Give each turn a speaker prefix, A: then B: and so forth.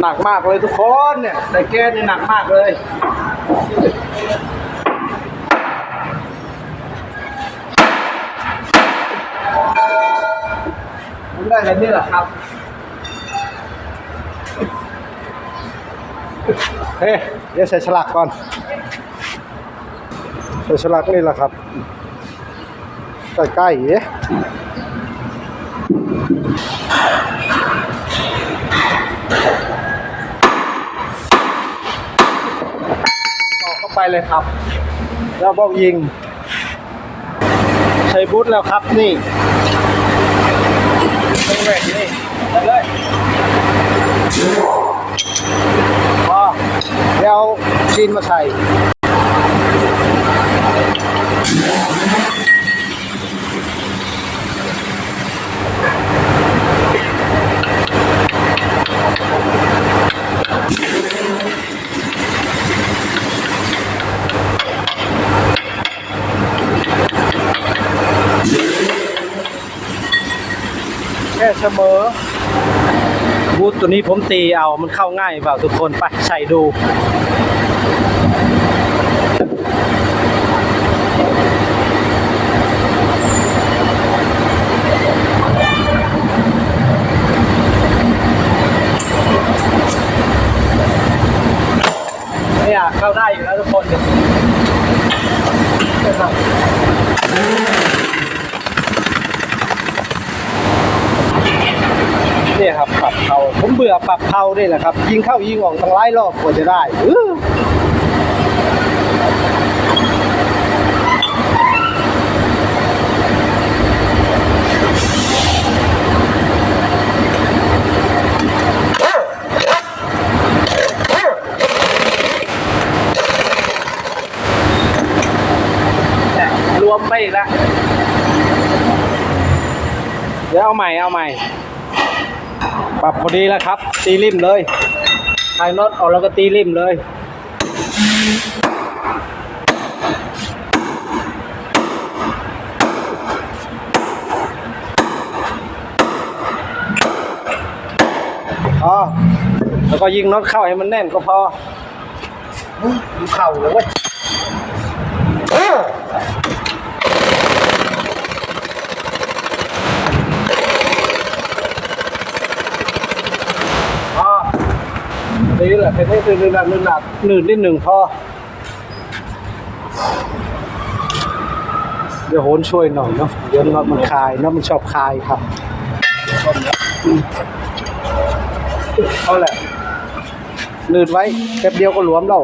A: หนักมากเลยทุกคนเนี่ยใส่แก๊สนี่หนักมากเลยผมได้แบบนี้แหละครับเฮ้ยเดี๋ยวใส่ฉลากก่อนใส่ฉลากนี่แหละครับใกล้ๆเอ๊ะต่อเข้า ไปเลยครับ แล้วบอกยิง ใช้บูทแล้วครับนี่เป็นแหวกนี่ไปเลยพอเดี๋ยวซีนมาใส่ ค่เสมอบูทตัวนี้ผมตีเอามันเข้าง่ายเปล่าทุกคนไปใส่ดูเนี่ยเข้าได้อยู่แล้วทุกคน นะครับเนี่ยครับปรับเผาผมเบื่อปรับเผานี่แหละครับ ยิงเข้ายิงออกตั้งหลายรอบกว่าจะได้รวมไปอีกแล้วเดี๋ยวเอาใหม่เอาใหม่ ปรับพอดีแล้วครับ ตีริมเลยคลายน็อตออกแล้วก็ตีริมเลยพอแล้วก็ยิงน็อตเข้าให้มันแน่นก็พอเข่าเลยเว้ยพอ นี่แหละเป็นให้คือหนึ่งหนักหนึ่งหนักหนึ่งนิดหนึ่งพอเดี๋ยวโหนช่วยหน่อยเนาะเดี๋ยวน็อตมันคลายน็อตมันชอบคลายครับเอาแหละนืดไว้แป๊บเดียวก็หลวมแล้ว